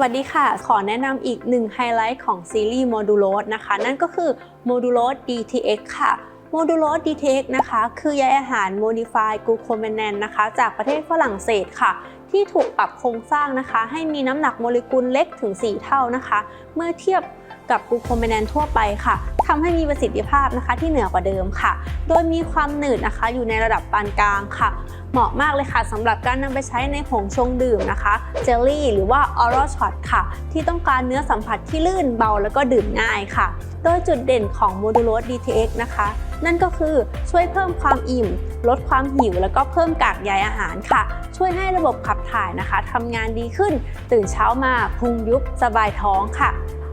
วัสดีค่ะ ขอแนะนำอีกหนึ่งไฮไลท์ของซีรีส์ Modulos นะคะ นั่นก็คือ Modulos DTX ค่ะ Modulos DTX นะคะ คือใยอาหาร Modified Glucomannan นะคะ จากประเทศฝรั่งเศสค่ะ ที่ถูกปรับโครงสร้างนะคะ ให้มีน้ำหนักโมเลกุลเล็กถึง 4 เท่านะคะ เมื่อเทียบ กับกลูโคแมนนทั่วไปค่ะทำให้มีประสิทธิภาพนะคะที่เหนือกว่าเดิมค่ะ โดยมีความหนืดนะคะอยู่ในระดับปานกลางค่ะ เหมาะมากเลยค่ะสำหรับการนำไปใช้ในผงชงดื่มนะคะ เจลลี่หรือว่าออร l ช็อตค่ะ ที่ต้องการเนื้อสัมผัสที่ลื่นเบาแล้วก็ดื่มง่ายค่ะ โดยจุดเด่นของโมดู l ส DTX นะคะ นั่นก็คือช่วยเพิ่มความอิ่ม ลดความหิว แล้วก็เพิ่มกากใยอาหารค่ะ ช่วยให้ระบบขับถ่ายนะคะทำงานดีขึ้น ตื่นเช้ามาพุงยุบสบายท้องค่ะ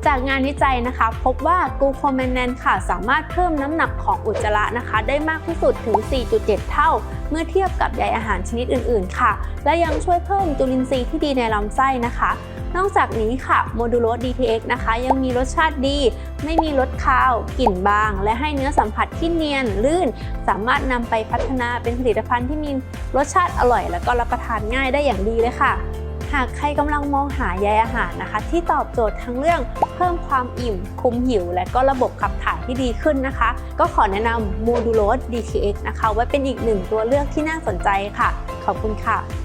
จากงานวิจัยนะคะ พบว่ากลูโคแมนแนนค่ะสามารถเพิ่มน้ำหนักของอุจจาระนะคะ ได้มากที่สุดถึง 4.7 เท่า เมื่อเทียบกับใยอาหารชนิดอื่น ๆ ค่ะ และยังช่วยเพิ่มจุลินทรีย์ที่ดีในลำไส้นะคะ นอกจากนี้ค่ะโมดู l ส DTX นะคะ ยังมีรสชาติดี ไม่มีรสคาว กลิ่นบาง และให้เนื้อสัมผัสที่เนียนลื่น สามารถนำไปพัฒนาเป็นผลิตภัณฑ์ที่มีรสชาติอร่อย และก็รับประทานง่ายได้อย่างดีเลยค่ะ หากใครกำลังมองหาใยอาหารนะคะ ที่ตอบโจทย์ทั้งเรื่องเพิ่มความอิ่ม คุมหิว และก็ระบบขับถ่ายที่ดีขึ้นนะคะ ก็ขอแนะนำโมดูโลส DTX นะคะไว้เป็นอีกหนึ่งตัวเลือกที่น่าสนใจค่ะ ขอบคุณค่ะ